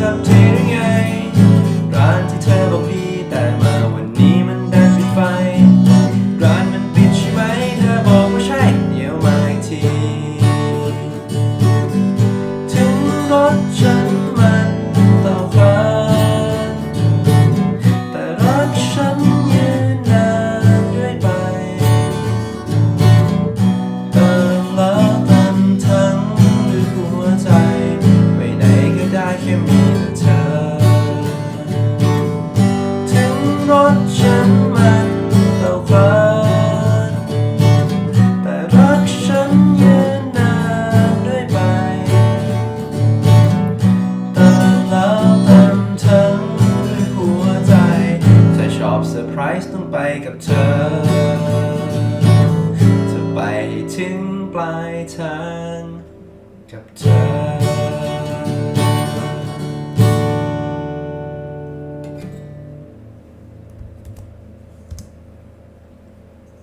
up to ส์ต้องไปกับเธอ จะไปถึงปลายทางกับเธอ